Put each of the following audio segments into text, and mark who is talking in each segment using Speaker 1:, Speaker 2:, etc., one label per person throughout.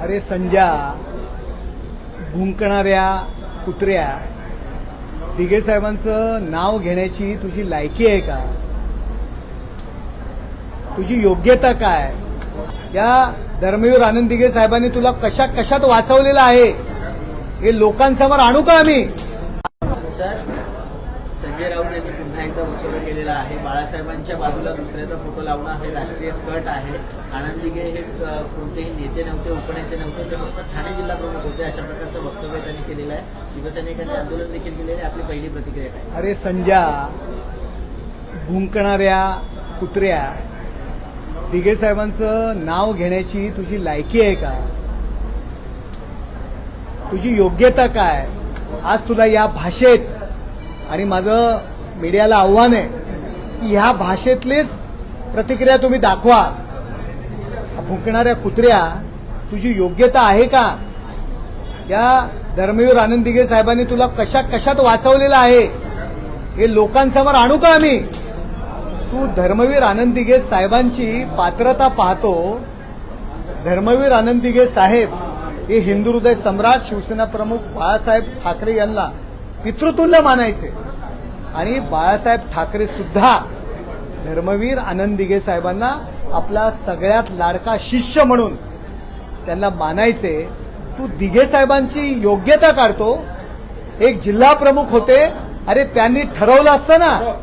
Speaker 1: अरे संजा भुंकणाऱ्या कुत्र्या दिघे साहेबांचं नाव घेण्याची तुझी लायकी आहे का? तुझी योग्यता काय? या धर्मवीर आनंद दिघे साहेबांनी तुला कशा कशात वाचवलेलं आहे? हे लोकांसमोर आणू का आम्ही
Speaker 2: सर संजय राऊत यांनी पुन्हा एकदा वक्तव्य केलेलं आहे बाळासाहेबांच्या बाजूला दुसऱ्याचा फोटो लावणं हे राष्ट्रीय कट आहे. आनंद दिघे हे कोणतेही नेते नव्हते उपनेते नव्हते ते फक्त ठाणे जिल्हा प्रमुख होते अशा प्रकारचं वक्तव्य त्यांनी केलेलं आहे. शिवसैनिकांचे आंदोलन देखील केलेलं आपली पहिली प्रतिक्रिया आहे
Speaker 1: अरे संजा भुंकणाऱ्या कुत्र्या दिघे साहेबांचं नाव घेण्याची तुझी लायकी आहे का? तुझी योग्यता काय? आज तुला या भाषेत आणि माझं मीडियाला आव्हान आहे. ह्या भाषेतलीच प्रतिक्रिया तुम्ही दाखवा. भुंकणाऱ्या कुत्र्या तुझी योग्यता आहे का? या धर्मवीर आनंद दिघे साहेबांनी तुला कशा कशात वाचवलेलं आहे? हे लोकांसमोर आणू का आम्ही? तू धर्मवीर आनंद दिघे साहेबांची पात्रता पाहतो. धर्मवीर आनंद दिघे साहेब हे हिंदू हृदय सम्राट शिवसेना प्रमुख बाळासाहेब ठाकरे यांना पितृतुल्य मानायचे. आणि बाळासाहेब ठाकरे सुद्धा धर्मवीर आनंद दिघे साहेबांना आपला सगळ्यात लाडका शिष्य म्हणून त्यांना मानायचे. तू दिघे साहेबांची योग्यता काढतो. एक जिल्हा प्रमुख होते. अरे त्यांनी ठरवलं असतं ना.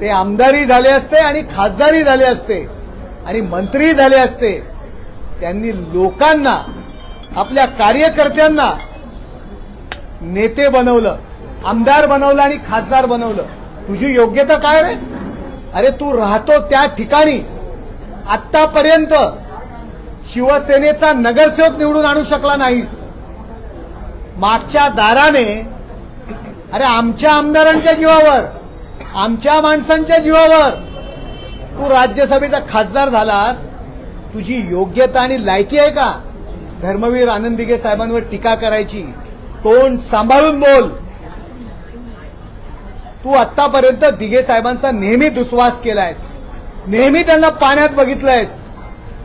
Speaker 1: ते आमदारी झाले असते आणि खासदारी झाले असते आणि मंत्री झाले असते. त्यांनी लोकांना आपल्या कार्यकर्त्यांना नेते बनवलं. आमदार बनवलं आणि खासदार बनवलं. तुझी योग्यता काय रे? अरे तू राहतो त्या ठिकाणी. आतापर्यंत शिवसेनेचा नगरसेवक निवडून आणू शकला नाहीस. मागच्या दाराने अरे आमच्या आमदारांच्या जीवावर आमच्या माणसांच्या जीवावर तू राज्यसभेचा खासदार झालास. तुझी योग्यता आणि लायकी आहे का? धर्मवीर आनंद साहेबांवर टीका करायची. तोंड सांभाळून बोल. तू आतापर्यंत दिघे साहेबांचा नेहमी दुस्वास केलायस. नेहमी त्यांना पाण्यात बघितलंयस.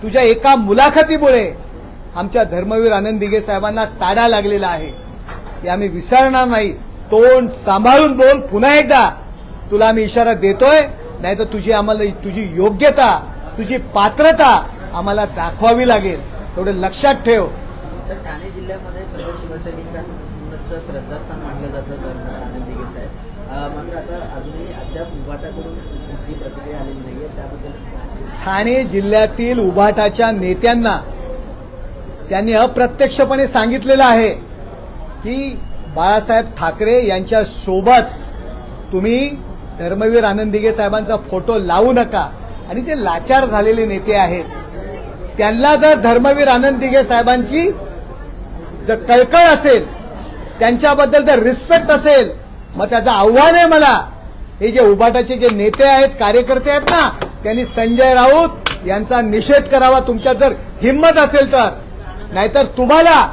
Speaker 1: तुझ्या एका मुलाखतीमुळे आमच्या धर्मवीर आनंद दिघे साहेबांना ताडा लागलेला आहे. हे आम्ही विसरणार नाही. तोंड सांभाळून बोल. पुन्हा एकदा तुला आम्ही इशारा देतोय. नाही तर तुझी आम्हाला तुझी योग्यता तुझी पात्रता आम्हाला दाखवावी लागेल. तेवढं लक्षात ठेव.
Speaker 2: सर ठाणे जिल्ह्यामध्ये सर्व शिवसैनिकांचं श्रद्धास्थान मानलं जातं तर आनंद दिघे साहेब. मात्र आता अजूनही अद्याप उभाटाकडून कुठली प्रतिक्रिया आलेली नाहीये त्याबद्दल
Speaker 1: ठाणे जिल्ह्यातील उभाटाच्या नेत्यांना त्यांनी अप्रत्यक्षपणे सांगितलेलं आहे की बाळासाहेब ठाकरे यांच्या सोबत तुम्ही धर्मवीर आनंद दिघे साहेबांचा फोटो लावू नका. आणि ते लाचार झालेले नेते आहेत त्यांना जर धर्मवीर आनंद दिघे साहेबांची जर कळकळ असेल त्यांच्याबद्दल जर रिस्पेक्ट असेल मग त्याचं आव्हान आहे मला. हे जे उभाटाचे जे नेते आहेत कार्यकर्ते आहेत ना त्यांनी संजय राऊत यांचा निषेध करावा. तुमच्या जर हिंमत असेल तर. नाहीतर तुम्हाला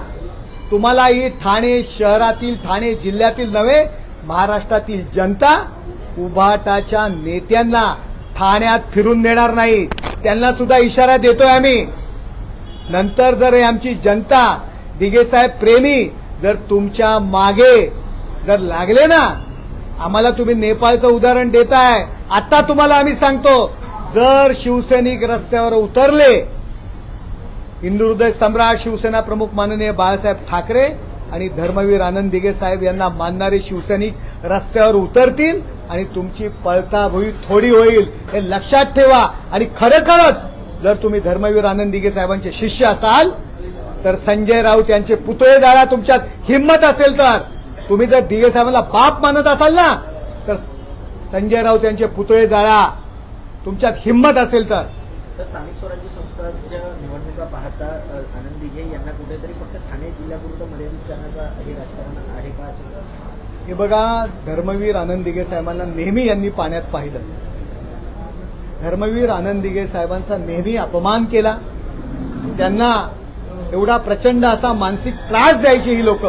Speaker 1: तुम्हाला ही ठाणे शहरातील ठाणे जिल्ह्यातील नव्हे महाराष्ट्रातील जनता उभाटाच्या नेत्यांना ठाण्यात फिरून देणार नाही. त्यांना सुद्धा इशारा देतोय आम्ही. नंतर जर आमची जनता दिघेसाहेब प्रेमी जर तुमच्या मागे जर लागले ना आम्हाला तुम्ही नेपाळचं उदाहरण देताय. आता तुम्हाला आम्ही सांगतो जर शिवसैनिक रस्त्यावर उतरले हिंदू हृदय सम्राट शिवसेना प्रमुख माननीय बाळासाहेब ठाकरे आणि धर्मवीर आनंद दिघे साहेब यांना मानणारे शिवसैनिक रस्त्यावर उतरतील आणि तुमची पळताभुई थोडी होईल हे लक्षात ठेवा. आणि खरोखरच जर तुम्ही धर्मवीर आनंद दिघे साहेबांचे शिष्य असाल तर संजय राऊत यांचे पुतळे जाळा तुमच्यात हिंमत असेल तर. तुम्ही जर दिघे साहेबांना बाप मानत असाल ना तर संजय राऊत यांचे पुतळे जाळा तुमच्यात हिंमत असेल तर.
Speaker 2: सर स्थानिक स्वराज्य संस्थांच्या निवडणुका पाहता आनंद दिघे यांना कुठेतरी फक्त ठाणे जिल्ह्यापुरतं मर्यादित करण्याचा हे राजकारण आहे का असं
Speaker 1: हे बघा धर्मवीर आनंद दिघे साहेबांना नेहमी यांनी पाण्यात पाहिलं. धर्मवीर आनंद दिघे साहेबांचा नेहमी अपमान केला. त्यांना एवढा प्रचंड असा मानसिक त्रास द्यायची ही लोक.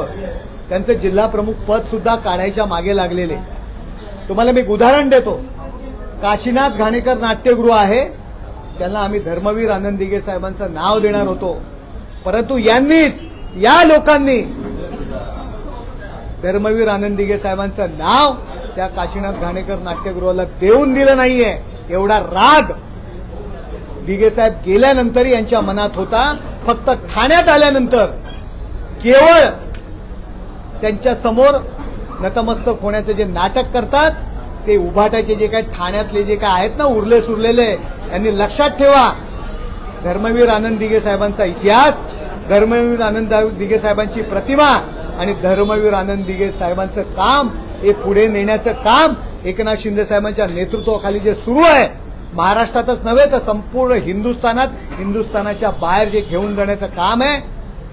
Speaker 1: त्यांचं जिल्हा प्रमुख पद सुद्धा काढायच्या मागे लागलेले. तुम्हाला मी एक उदाहरण देतो. काशीनाथ घाणेकर नाट्यगृह आहे. त्यांना आम्ही धर्मवीर आनंद दिघे साहेबांचं नाव देणार होतो. परंतु यांनीच या लोकांनी धर्मवीर आनंद दिघे साहेबांचं नाव त्या काशीनाथ घाणेकर नाट्यगृहाला देऊन दिलं नाहीये. एवढा राग दिघे साहेब गेल्यानंतर यांच्या मनात होता. फक्त ठाण्यात आल्यानंतर केवळ त्यांच्यासमोर नतमस्तक होण्याचं जे नाटक करतात ते उभाटायचे जे काही ठाण्यातले जे काय आहेत ना उरले सुरलेले यांनी लक्षात ठेवा. धर्मवीर आनंद दिघे साहेबांचा इतिहास धर्मवीर आनंद दिघे साहेबांची प्रतिमा आणि धर्मवीर आनंद दिघे साहेबांचं काम हे पुढे नेण्याचं काम एकनाथ शिंदे साहेबांच्या नेतृत्वाखाली जे सुरू आहे महाराष्ट्रातच नव्हे तर संपूर्ण हिंदुस्थानात हिंदुस्थानाच्या बाहेर जे घेऊन जाण्याचं काम आहे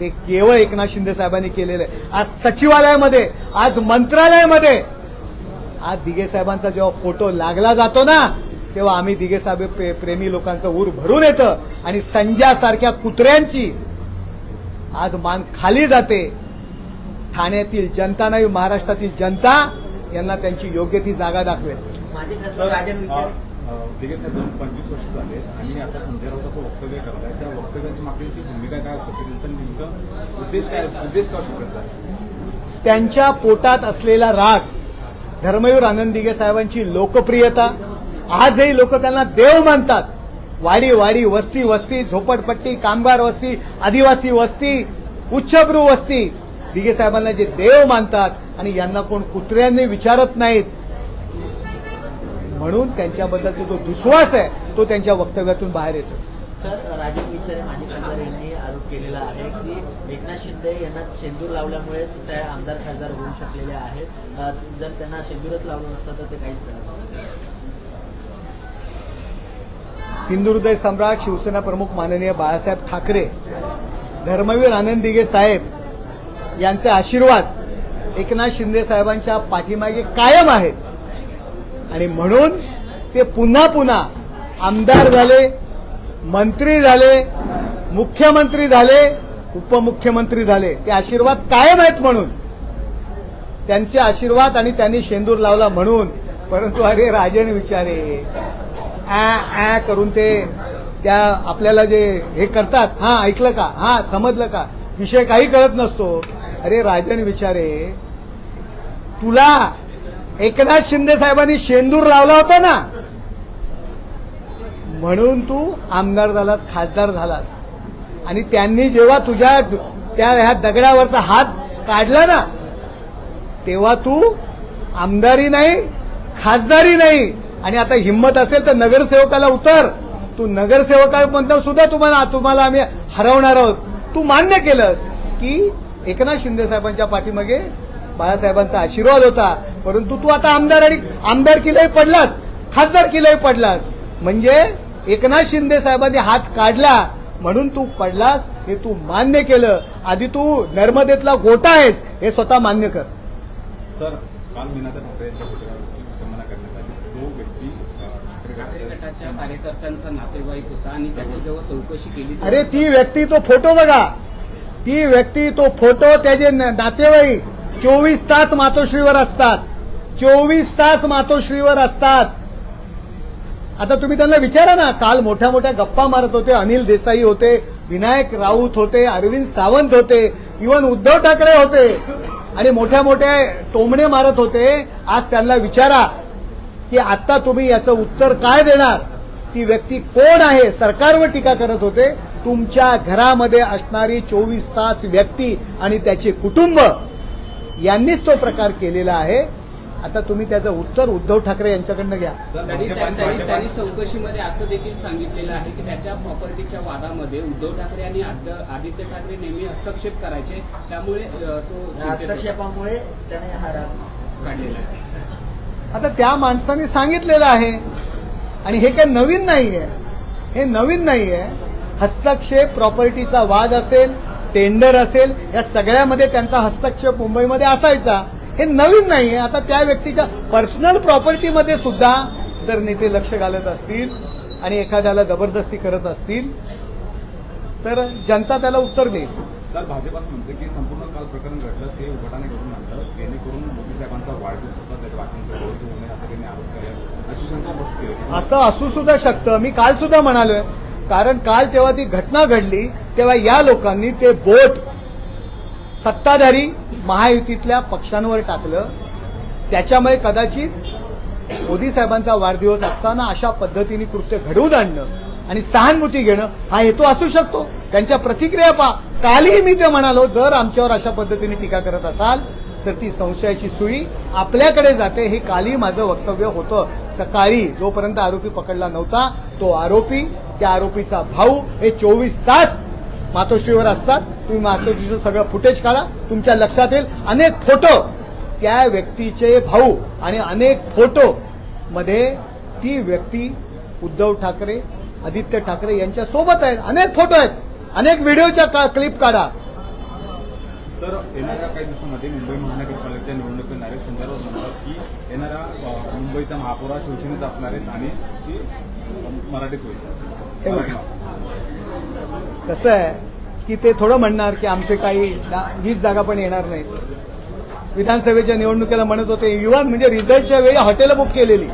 Speaker 1: ते केवळ एकनाथ शिंदे साहेबांनी केलेलं आहे. आज सचिवालयामध्ये आज मंत्रालयामध्ये आज दिघे साहेबांचा जेव्हा फोटो लागला जातो ना तेव्हा आम्ही दिघे साहेब प्रे- प्रेमी लोकांचं ऊर भरून येतं आणि संजयासारख्या कुत्र्यांची आज मान खाली जाते. ठाण्यातील जनता नाही महाराष्ट्रातील जनता यांना त्यांची योग्य ती जागा दाखवेल.
Speaker 2: राजन विचारे
Speaker 3: साहेब दोन पंचवीस वर्ष झाले. आणि आता संजय राऊत असं वक्तव्य आहे त्या वक्तव्याची मागणीची भूमिका काय असू शकते त्यांचा नेमकं उद्देश काय उद्देश काय असू शकत?
Speaker 1: त्यांच्या पोटात असलेला राग धर्मयूर आनंद दिघे साहेबांची लोकप्रियता आजही लोक त्यांना देव मानतात. वाडी वाडी वस्ती वस्ती झोपडपट्टी कामगार वस्ती आदिवासी वस्ती उच्चभ्रू वस्ती. दिगे साहेबांना जे देव मानतात आणि यांना कोण कुत्र्यांनी विचारत नाहीत म्हणून त्यांच्याबद्दलचा जो दुश्वास आहे तो त्यांच्या वक्तव्यातून बाहेर येतो.
Speaker 2: सर राजन विचारे माजी खासदार यांनी आरोप केलेला आहे की एकनाथ शिंदे यांना शेंदूर लावल्यामुळेच त्या आमदार खासदार होऊ शकलेले आहेत. जर त्यांना शेंदूरच लावलं नसतं तर ते काहीच नसतं.
Speaker 1: हिंदुहृदय सम्राट शिवसेना प्रमुख माननीय बाळासाहेब ठाकरे धर्मवीर आनंद दिघे साहेब यांचे आशीर्वाद एकनाथ शिंदे साहेबांच्या पाठीमागे कायम आहेत. आणि म्हणून ते पुन्हा पुन्हा आमदार झाले मंत्री झाले मुख्यमंत्री झाले उपमुख्यमंत्री झाले. ते आशीर्वाद कायम आहेत म्हणून. त्यांचे आशीर्वाद आणि त्यांनी शेंदूर लावला म्हणून. परंतु अरे राजन विचारे आ आ करून ते त्या आपल्याला जे हे करतात हा ऐकलं का? हा समजलं का? विषय काही कळत नसतो. अरे राजन विचारे तुला एकनाथ शिंदे साहेबांनी शेंदूर लावला होता ना? म्हणून तू आमदार झालास खासदार झालास. आणि त्यांनी जेव्हा तुझ्या त्या ह्या दगडावरचा हात काढला ना तेव्हा तू आमदारी नाही खासदारी नाही. आणि आता हिंमत असेल तर नगरसेवकाला उतर. तू नगरसेवकामधनं सुद्धा तुम्हाला तुम्हाला आम्ही हरवणार आहोत. तू मान्य केलंस की एकनाथ शिंदे साहेबांच्या पाठीमागे बाळासाहेबांचा आशीर्वाद होता. परंतु तू आता आमदार आणि आमदार किलाही पडलास खासदार किलाही पडलास. म्हणजे एकनाथ शिंदे साहेबांनी हात काढला म्हणून तू पडलास हे तू मान्य केलं. आधी तू नर्मदेतला गोटा आहेस हे स्वतः मान्य कर.
Speaker 3: सर काल मीनाता ठाकरे यांच्या करण्यात आली तो व्यक्ती
Speaker 4: गटाच्या कार्यकर्त्यांचा नातेवाईक होता आणि त्याची जेव्हा चौकशी केली
Speaker 1: अरे ती व्यक्ती तो फोटो बघा. ती व्यक्ती तो फोटो त्याचे नातेवाईक चोवीस तास मातोश्रीवर असतात. चोवीस तास मातोश्रीवर असतात. आता तुम्ही त्यांना विचारा ना काल मोठ्या मोठ्या गप्पा मारत होते अनिल देसाई होते विनायक राऊत होते अरविंद सावंत होते इवन उद्धव ठाकरे होते आणि मोठ्या मोठ्या टोमणे मारत होते. आज त्यांना विचारा की आता तुम्ही याचं उत्तर काय देणार? ती व्यक्ती कोण आहे? सरकारवर टीका करत होते. तुमच्या घरामध्ये असणारी चोवीस तास व्यक्ती आणि त्याचे कुटुंब यांनीच तो प्रकार केलेला आहे. आता तुम्ही त्याचं उत्तर उद्धव ठाकरे यांच्याकडनं घ्या.
Speaker 4: त्यांनी चौकशीमध्ये असं देखील सांगितलेलं आहे की त्याच्या प्रॉपर्टीच्या वादामध्ये उद्धव ठाकरे आणि आद- आदित्य ठाकरे नेहमी हस्तक्षेप करायचे. त्यामुळे तो
Speaker 2: हस्तक्षेपामुळे त्याने हा राग
Speaker 4: काढलेला आहे.
Speaker 1: आता त्या माणसाने सांगितलेलं आहे. आणि हे काही नवीन नाहीये. हे नवीन नाहीये. हस्तक्षेप प्रॉपर्टीचा वाद असेल टेंडर असेल या सगळ्यामध्ये त्यांचा हस्तक्षेप मुंबईमध्ये असायचा. हे नवीन नाहीये. आता त्या व्यक्तीच्या पर्सनल प्रॉपर्टीमध्ये सुद्धा जर नेते लक्ष घालत असतील आणि एखाद्याला जबरदस्ती करत असतील तर जनता त्याला उत्तर देईल.
Speaker 3: सर भाजप असं म्हणते की संपूर्ण काल प्रकरण घडलं ते उघटाने घडून आणलं. जेणेकरून मोदी साहेबांचा वाढदिवस होता त्याच्या गौरव होऊ नये असं त्यांनी आरोप केला. अशी शंका केली
Speaker 1: असं असू सुद्धा शकतं. मी काल सुद्धा म्हणालोय कारण काल जेव्हा ती घटना घडली तेव्हा या लोकांनी ते बोट सत्ताधारी महायुतीतल्या पक्षांवर टाकलं त्याच्यामुळे कदाचित मोदी साहेबांचा वाढदिवस असताना अशा पद्धतीने कृत्य घडवून आणणं आणि सहानुभूती घेणं हा हेतू असू शकतो. त्यांच्या प्रतिक्रिया पा कालही मी ते म्हणालो जर आमच्यावर अशा पद्धतीने टीका करत असाल तर ती संशयाची सुई आपल्याकडे जाते हे कालही माझं वक्तव्य होतं. सकाळी जोपर्यंत आरोपी पकडला नव्हता तो आरोपी त्या आरोपीचा भाऊ हे चोवीस तास मातोश्रीवर असतात. तुम्ही मातोश्रीचं सगळं फुटेज काढा तुमच्या लक्षात येईल. अनेक फोटो त्या व्यक्तीचे भाऊ आणि अनेक फोटो मध्ये ती व्यक्ती उद्धव ठाकरे आदित्य ठाकरे यांच्या सोबत आहेत. अनेक फोटो आहेत. अनेक व्हिडिओच्या का- क्लिप काढा.
Speaker 3: सर येणाऱ्या काही दिवसामध्ये मुंबई महानगरपालिकेच्या निवडणुकी येणारे संजय राऊत म्हणतात की येणाऱ्या मुंबईचा महापौर हा शिवसेनेत असणार आहेत आणि ती मराठीच होईल.
Speaker 1: कसं आहे? की ते थोडं म्हणणार की आमचे काही वीस जागा पण येणार नाहीत. विधानसभेच्या निवडणुकीला म्हणत होते युवन म्हणजे रिझल्टच्या वेळी हॉटेल बुक केलेली.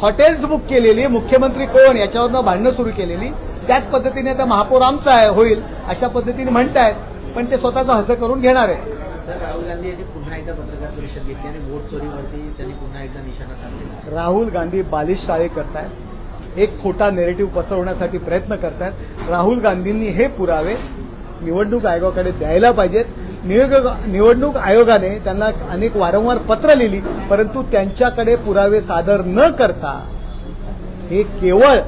Speaker 1: हॉटेल्स बुक केलेली मुख्यमंत्री कोण याच्यावरनं भांडणं सुरू केलेली. त्याच पद्धतीने आता महापौर आमचा आहे होईल अशा पद्धतीने म्हणतायत पण ते स्वतःचं हसं करून घेणार आहे
Speaker 2: सर राहुल गांधी यांनी पुन्हा एकदा पत्रकार परिषद घेतली आणि वोट चोरीवरती त्यांनी पुन्हा एकदा निशाणा
Speaker 1: राहुल गांधी बालिश शाळे करतायत. एक खोटा नेरेटिव्ह पसरवण्यासाठी प्रयत्न करतायत. राहुल गांधींनी हे पुरावे निवडणूक आयोगाकडे द्यायला पाहिजेत. निवडणूक आयोगाने त्यांना अनेक वारंवार पत्र लिहिली परंतु त्यांच्याकडे पुरावे सादर न करता हे केवळ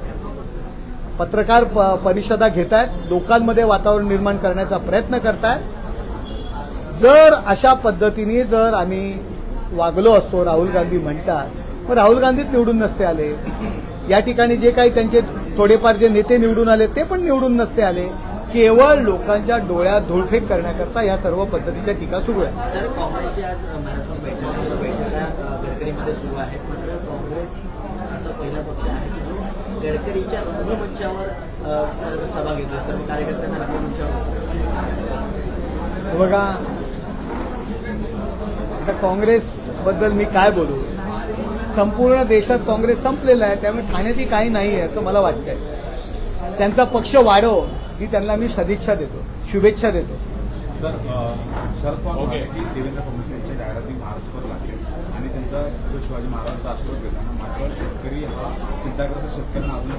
Speaker 1: पत्रकार प- परिषदा घेत आहेत लोकांमध्ये वातावरण निर्माण करण्याचा प्रयत्न करतायत. जर अशा पद्धतीने जर आम्ही वागलो असतो राहुल गांधी म्हणतात मग राहुल गांधीच निवडून नसते आले. या ठिकाणी जे काही त्यांचे थोडेफार जे नेते निवडून आले ते पण निवडून नसते आले. केवळ लोकांच्या डोळ्यात धुळफेक करण्याकरता या सर्व पद्धतीच्या टीका सुरू आहेत
Speaker 2: सर काँग्रेसची आज मॅरेथॉन बैठक बैठका अ, गडकरीमध्ये सुरू आहेत. मात्र काँग्रेस असा पहिला पक्ष आहे की जो गडकरीच्या रंगमंचावर अ, सभा घेतोय सर्व कार्यकर्त्यांना रंगमंचावर
Speaker 1: बघा आता काँग्रेस बद्दल मी काय बोलू? संपूर्ण देशात काँग्रेस संपलेला आहे त्यामुळे ठाण्यातही काही नाही आहे असं मला वाटतंय. त्यांचा पक्ष वाढव ही त्यांना मी सदिच्छा देतो शुभेच्छा देतो.
Speaker 3: सर शरद पवार की देवेंद्र फडणवीस यांच्या जाहिराती महाराष्ट्रावर लागले? आणि त्यांचा छत्रपती शिवाजी महाराजांचा आशीर्वाद घेताना मात्र शेतकरी हा चिंताग्रस्त शेतकऱ्यांना अजून